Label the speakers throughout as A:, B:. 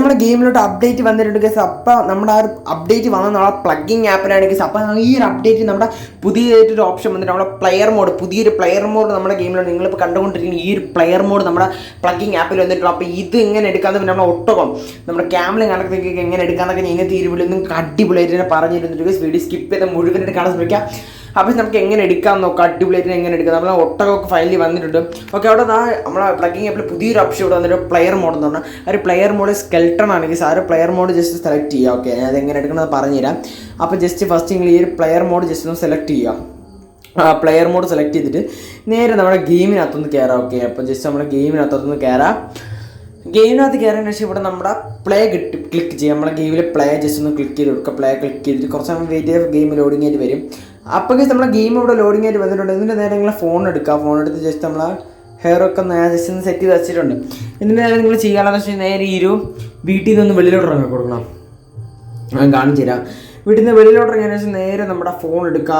A: നമ്മുടെ ഗെയിമിലോട്ട് അപ്ഡേറ്റ് വന്നിട്ടുണ്ട് ഗസ് അപ്പോൾ നമ്മുടെ ആ ഒരു അപ്ഡേറ്റ് വന്ന നമ്മളെ പ്ലഗിങ് ആപ്പിലാണ് ഗസ് അപ്പോൾ ഈ ഒരു അപ്ഡേറ്റ് നമ്മുടെ പുതിയതായിട്ടൊരു ഓപ്ഷൻ വന്നിട്ട് നമ്മുടെ പ്ലെയർ മോഡ് പുതിയൊരു പ്ലെയർ മോഡ് നമ്മുടെ ഗെയിമിലുണ്ട്. നിങ്ങളിപ്പോൾ കണ്ടുകൊണ്ടിരിക്കുന്ന ഈ ഒരു പ്ലെയർ മോഡ് നമ്മുടെ പ്ലഗിങ് ആപ്പിൽ വന്നിട്ടുണ്ട്. അപ്പോൾ ഇത് എങ്ങനെ എടുക്കാമെന്ന് പിന്നെ നമ്മുടെ ഒട്ടകം നമ്മുടെ ക്യാമറ കണക്കൊക്കെ എങ്ങനെ എടുക്കാമെന്നൊക്കെ ഞാൻ തീരുവില്ല നിങ്ങൾക്ക് അടിപൊളിയായിട്ട് തന്നെ പറഞ്ഞിരുന്നിട്ട് വീഡിയോ സ്കിപ്പ് ചെയ്ത് മുഴുവനായിട്ട് കാണാൻ ശ്രമിക്കാം. അപ്പോൾ നമുക്ക് എങ്ങനെ എടുക്കാൻ നോക്കാം. അടിപൊളിയായിട്ട് എങ്ങനെ എടുക്കാം. നമ്മൾ ഒട്ടകമൊക്കെ ഫൈനലി വന്നിട്ടുണ്ട്. ഓക്കെ അവിടെ ആ നമ്മളെ പ്ലഗിങ് ആപ്പിൽ പുതിയൊരു ഓപ്ഷൻ ഇവിടെ വന്നിട്ട് പ്ലെയർ മോഡ് എന്ന് പറഞ്ഞാൽ ആ ഒരു പ്ലെയർ മോഡ് സ്കെൽട്ടൺ ആണെങ്കിൽ sir player mode just select ചെയ്യുക. ഓക്കെ അത് എങ്ങനെ എടുക്കണമെന്ന് പറഞ്ഞുതരാം. അപ്പോൾ ജസ്റ്റ് ഫസ്റ്റ് നിങ്ങൾ ഈ ഒരു പ്ലെയർ മോഡ് ജസ്റ്റ് ഒന്ന് സെലക്ട് ചെയ്യുക. പ്ലെയർ മോഡ് സെലക്ട് ചെയ്തിട്ട് നേരെ നമ്മുടെ ഗെയിമിനകത്തൊന്ന് കയറാം ഓക്കെ അപ്പോൾ ജസ്റ്റ് നമ്മുടെ ഗെയിമിനകത്തൊന്ന് കയറാം ഗെയിമിനകത്ത് കയറിയതിന് ശേഷം ഇവിടെ നമ്മുടെ പ്ലേ കിട്ടി ക്ലിക്ക് ചെയ്യാം. നമ്മുടെ ഗെയിമിൽ പ്ലേ ജസ്റ്റ് ഒന്ന് ക്ലിക്ക് ചെയ്ത് കൊടുക്കുക. പ്ലേ ക്ലിക്ക് ചെയ്തിട്ട് കുറച്ച് സമയം വെയിറ്റ് ചെയ്ത് ഗെയിം ആയിട്ട് വരും. അപ്പോൾ നമ്മുടെ ഗെയിം ഇവിടെ ലോഡിങ് ആയിട്ട് വന്നിട്ടുണ്ട്. ഇതിന്റെ നേരെ നിങ്ങൾ ഫോൺ എടുക്കുക ഫോൺ എടുത്ത് ജസ്റ്റ് നമ്മൾ ഹെയർ ഒക്കെ ജസ്റ്റ് ഒന്ന് സെറ്റ് ചെയ്ത് വെച്ചിട്ടുണ്ട്. ഇതിന്റെ നേരെ നിങ്ങൾ ചെയ്യാനുള്ളതെന്ന് വെച്ചാൽ നേരെ ഒരു വീട്ടിൽ നിന്ന് വെളിയിലോട്ട് ഇറങ്ങി കൊടുക്കണം. ഞാൻ കാണിച്ചു തരാം. വീട്ടിൽ നിന്ന് വെളിയിലോട്ട് ഇറങ്ങിയതിന് ശേഷം നേരെ നമ്മുടെ ഫോൺ എടുക്കുക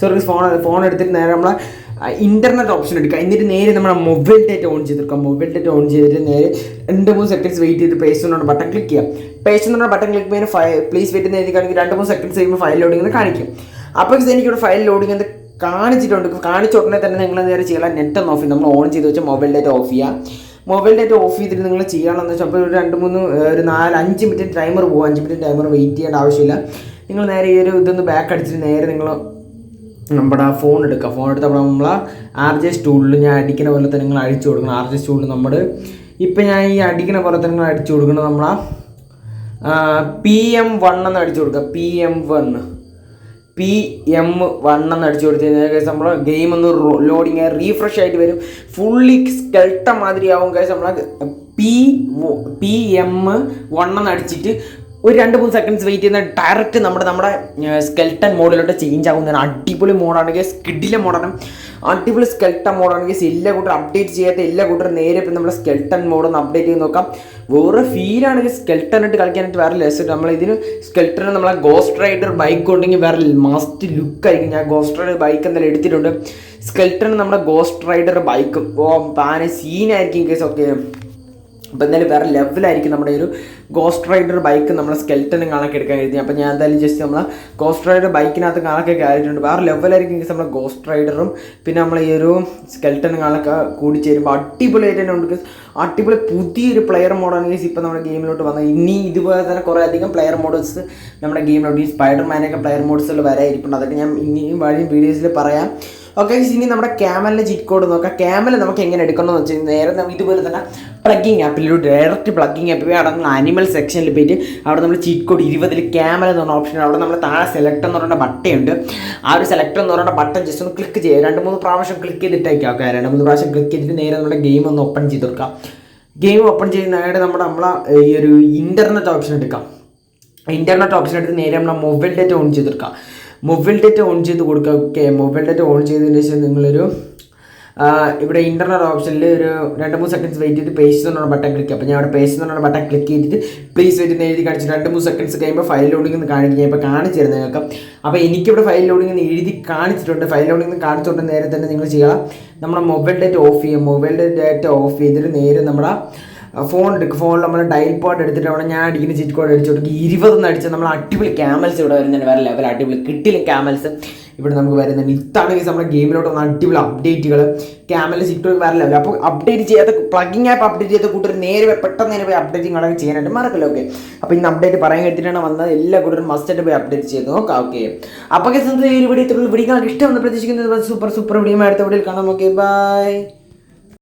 A: സോറി ഫോൺ ഫോൺ എടുത്തിട്ട് നേരെ നമ്മളെ ഇന്റർനെറ്റ് ഓപ്ഷൻ എടുക്കുക എന്നിട്ട് നേരെ നമ്മുടെ മൊബൈൽ ഡേറ്റ ഓൺ ചെയ്തെടുക്കുക മൊബൈൽ ഡേറ്റ ഓൺ ചെയ്തിട്ട് നേരെ രണ്ട് മൂന്ന് സെക്കൻഡ്സ് വെയിറ്റ് ചെയ്ത് പേസ്റ്റ് എന്നുള്ള ബട്ടൺ ക്ലിക്ക് ചെയ്യുക പേസ്റ്റ് എന്നുള്ള ബട്ടൺ ക്ലിക്ക് ചെയ്യുമ്പോൾ ഫയൽ പ്ലീസ് വെയിറ്റ് എന്ന് എഴുതി കാണിക്കും. രണ്ട് മൂന്ന് സെക്കൻഡ്സ് കഴിയുമ്പോൾ ഫയൽ ലോഡിങ്ങനെ കാണിക്കും. അപ്പോൾ എനിക്കിവിടെ ഫയൽ ലോഡിങ് എന്ന് കാണിച്ചിട്ടുണ്ട്. കാണിച്ച ഉടനെ തന്നെ നിങ്ങൾ നേരെ ചെയ്യാൻ നെറ്റ് ഒന്ന് ഓഫ് ചെയ്യും. നമ്മൾ ഓൺ ചെയ്ത് വെച്ചാൽ മൊബൈൽ ഡേറ്റ ഓഫ് ചെയ്യുക മൊബൈൽ ഡേറ്റ ഓഫ് ചെയ്തിട്ട് നിങ്ങൾ ചെയ്യണമെന്ന് വെച്ചാൽ അപ്പോൾ ഒരു രണ്ട് മൂന്ന് ഒരു നാല് അഞ്ച് മിനിറ്റ് ടൈമർ പോകും അഞ്ച് മിനിറ്റ് ടൈമർ വെയിറ്റ് ചെയ്യേണ്ട ആവശ്യമില്ല. നിങ്ങൾ നേരെ ഈ ഒരു ഇതൊന്ന് ബാക്ക് അടിച്ചിട്ട് നേരെ നിങ്ങൾ നമ്മുടെ ഫോൺ എടുക്കുക ഫോൺ എടുത്ത് അവിടെ നമ്മൾ ആർ ജെ സ്റ്റൂളിൽ ഞാൻ അടിക്കുന്ന പോലെ തന്നെ നിങ്ങൾ അടിച്ചു കൊടുക്കണം. ആർ ജെ സ്റ്റൂളിൽ നമ്മൾ ഇപ്പം ഞാൻ ഈ അടിക്കുന്ന പോലെ തന്നെ നിങ്ങൾ അടിച്ചു കൊടുക്കണം. നമ്മളാ പി എം വൺ എന്ന് അടിച്ചു കൊടുക്കുക P M one P M എന്ന് അടിച്ചു കൊടുത്തു കഴിഞ്ഞാൽ നമ്മൾ ഗെയിം ഒന്ന് ലോഡിങ് ആയി റീഫ്രഷ് ആയിട്ട് വരും. ഫുള്ളി സ്കെൽട്ട മാതിരി ആവും കഴിച്ച് നമ്മൾ പി പി എം എന്ന് അടിച്ചിട്ട് ഒരു രണ്ട് മൂന്ന് സെക്കൻഡ്സ് വെയിറ്റ് ചെയ്യുന്ന ഡയറക്റ്റ് നമ്മുടെ നമ്മുടെ സ്കെൽട്ടൺ മോഡിലോട്ട് ചേഞ്ച് ആകുന്നതാണ് അടിപൊളി മോഡാണെങ്കിൽ സ്കിഡിലെ മോഡാണ് അടിപൊളി സ്കെൽട്ടൺ മോഡാണെങ്കിൽ എല്ലാ കൂട്ടർ അപ്ഡേറ്റ് ചെയ്യാത്ത എല്ലാ കൂട്ടർ നേരെ ഇപ്പം നമ്മുടെ സ്കെൽട്ടൺ മോഡ് ഒന്ന് അപ്ഡേറ്റ് ചെയ്ത് നോക്കാം. വേറെ ഫീലാണെങ്കിൽ സ്കെൽട്ടൺ ഇട്ട് കളിക്കാനായിട്ട് വേറെ ലെസ്റ്റ് നമ്മൾ ഇതിന് സ്കെൽട്ടൺ നമ്മളെ ഗോസ്റ്റ് റൈഡർ ബൈക്ക് ഉണ്ടെങ്കിൽ വേറെ മസ്റ്റ് ലുക്ക് ആയിരിക്കും. ഞാൻ ഗോസ്റ്റ് റൈഡർ ബൈക്ക് എന്തായാലും എടുത്തിട്ടുണ്ട്. സ്കെൽട്ടൺ നമ്മുടെ ഗോസ്റ്റ് റൈഡർ ബൈക്കും ഓ പാന സീനായിരിക്കും കേസ് ഒക്കെ. അപ്പോൾ എന്തായാലും വേറെ ലെവലായിരിക്കും നമ്മുടെ ഒരു ഗോസ്റ്റ് റൈഡർ ബൈക്ക് നമ്മളെ സ്കെൽറ്റനും കണക്ക് എടുക്കാൻ കഴിഞ്ഞു അപ്പോൾ ഞാൻ എന്തായാലും ജസ്റ്റ് നമ്മളെ ഗോസ്റ്റ് റൈഡർ ബൈക്കിനകത്ത് കണക്കൊക്കെ കയറിയിട്ടുണ്ട്. വേറെ ലെവലായിരിക്കും കേസ് നമ്മളെ ഗോസ്റ്റ് റൈഡറും പിന്നെ നമ്മൾ ഈ ഒരു സ്കെൽറ്റനും കണക്ക് കൂടി ചേരുമ്പോൾ അടിപൊളിയായിട്ട് തന്നെ ഉണ്ട്. അടിപൊളി പുതിയൊരു പ്ലെയർ മോഡാണ് ഇപ്പോൾ നമ്മുടെ ഗെയിമിലോട്ട് വന്നത്. ഇനി ഇതുപോലെ തന്നെ കുറേ അധികം പ്ലെയർ മോഡൽസ് നമ്മുടെ ഗെയിമിലോട്ട് ഈ സ്പൈഡർമാനൊക്കെ പ്ലെയർ മോഡൽസിൽ വരായിരിക്കും അതൊക്കെ ഞാൻ ഇനിയും വഴി വീഡിയോസിൽ പറയാം. ഓക്കെ ഇനി നമ്മുടെ ക്യാമലിന്റെ ചിറ്റ് കോഡ് നോക്കാം. ക്യാമൽ നമുക്ക് എങ്ങനെ എടുക്കണമെന്ന് വെച്ചാൽ നേരെ നമ്മൾ ഇതുപോലെ തന്നെ പ്ലഗിങ് ആപ്പിലൊരു ഡയറക്റ്റ് പ്ലഗിങ് ആപ്പ്. അവിടെ നമ്മൾ അനിമൽ സെക്ഷനിൽ പോയിട്ട് അവിടെ നമ്മൾ ചീറ്റ് കോഡ് ഇരുപതിൽ ക്യാമറ എന്ന് പറഞ്ഞ ഓപ്ഷൻ അവിടെ നമ്മൾ താഴെ സെലക്ട് എന്ന് പറയുന്ന ബട്ടയുണ്ട് ആ ഒരു സെലക്ട് എന്ന് പറയുന്ന ബട്ടൺ ജസ്റ്റ് ഒന്ന് ക്ലിക്ക് ചെയ്യുക രണ്ട് മൂന്ന് പ്രാവശ്യം ക്ലിക്ക് ചെയ്തിട്ടേക്കാം ഓക്കെ രണ്ട് മൂന്ന് പ്രാവശ്യം ക്ലിക്ക് ചെയ്തിട്ട് നേരെ നമ്മുടെ ഗെയിം ഒന്ന് ഓപ്പൺ ചെയ്ത് കൊടുക്കാം ഗെയിം ഓപ്പൺ ചെയ്യുന്നതായിട്ട് നമ്മുടെ നമ്മളെ ഈ ഒരു ഇന്റർനെറ്റ് ഓപ്ഷൻ എടുക്കാം. ഇന്റർനെറ്റ് ഓപ്ഷൻ എടുത്ത് നേരെ നമ്മൾ മൊബൈൽ ഡേറ്റ ഓൺ ചെയ്തെടുക്കാം മൊബൈൽ ഡേറ്റ ഓൺ ചെയ്ത് കൊടുക്കുക ഓക്കെ മൊബൈൽ ഡേറ്റ ഓൺ ചെയ്തതിന് ശേഷം നിങ്ങളൊരു ഇവിടെ ഇന്റർനെറ്റ് ഓപ്ഷനിൽ ഒരു രണ്ട് മൂന്ന് സെക്കൻഡ്സ് വെയിറ്റ് ചെയ്ത് പേസ്റ്റ് എന്നുള്ള ബട്ടൺ ക്ലിക്ക് അപ്പോൾ ഞാൻ അവിടെ പേസ്റ്റ് എന്നുള്ള ബട്ടൺ ക്ലിക്ക് ചെയ്തിട്ട് പ്ലീസ് വെയിറ്റ് എന്ന് എഴുതി കാണിച്ചു രണ്ട് മൂന്ന് സെക്കൻഡ്സ് കഴിയുമ്പോൾ ഫയൽ ലോഡിംഗ് എന്ന് കാണിക്കും. ഞാൻ ഇപ്പോൾ കാണിച്ചു തരുന്നത് നിങ്ങൾക്ക്. അപ്പോൾ എനിക്കിവിടെ ഫയൽ ലോഡിംഗ് എന്ന് എഴുതി കാണിച്ചിട്ടുണ്ട്. ഫയൽ ലോഡിംഗ് എന്ന് കാണിച്ചുകൊണ്ട് നേരെ തന്നെ നിങ്ങൾ ചെയ്യുക നമ്മുടെ മൊബൈൽ ഡേറ്റ ഓഫ് ചെയ്യുക മൊബൈൽ ഡേറ്റ ഓഫ് ചെയ്തിട്ട് നേരെ നമ്മുടെ ഫോൺ എടുക്കും ഫോണിൽ നമ്മൾ ഡയൽ പോഡ് എടുത്തിട്ട് അവിടെ ഞാൻ അടിക്കുന്ന ചീറ്റ് കോഡ് അടിച്ചു കൊടുക്കും ഇരുപതെന്ന് അടിച്ച് നമ്മൾ അടിപൊളി ക്യാമൽസ് ഇവിടെ വരുന്നുണ്ട്. വേറെ ലെവൽ അടിപൊളി കിട്ടില്ല ക്യാമൽസ് ഇവിടെ നമുക്ക് വരുന്നുണ്ട്. ഇത്താണ് ഈ നമ്മുടെ ഗെയിമിലോട്ട് വന്ന അടിപൊളി അപ്ഡേറ്റുകൾ ക്യാമൽ ചീറ്റ് വേറെ ലെവൽ അപ്പോൾ അപ്ഡേറ്റ് ചെയ്യാത്ത പ്ലഗിങ് ആപ്പ് അപ്ഡേറ്റ് ചെയ്ത കൂട്ടർ നേരെ പെട്ടെന്ന് തന്നെ പോയി അപ്ഡേറ്റിംഗ് നിങ്ങളൊക്കെ ചെയ്യാനായിട്ട് മറക്കല്ലോ? ഓക്കെ അപ്പോൾ ഇന്ന് അപ്ഡേറ്റ് പറയാൻ കേട്ടിട്ടാണ് വന്നത്. എല്ലാ കൂട്ടരും മസ്റ്റ് ആയിട്ട് പോയി അപ്ഡേറ്റ് ചെയ്ത് നോക്കാം. ഓക്കെ അപ്പോൾ ഇവിടെ ഈ വീഡിയോ വീഡിയോ ഇഷ്ടമെന്ന് പ്രതീക്ഷിക്കുന്നത് സൂപ്പർ സൂപ്പർ വീഡിയോ അടുത്ത വീഡിയോയിൽ കാണാം. Okay bye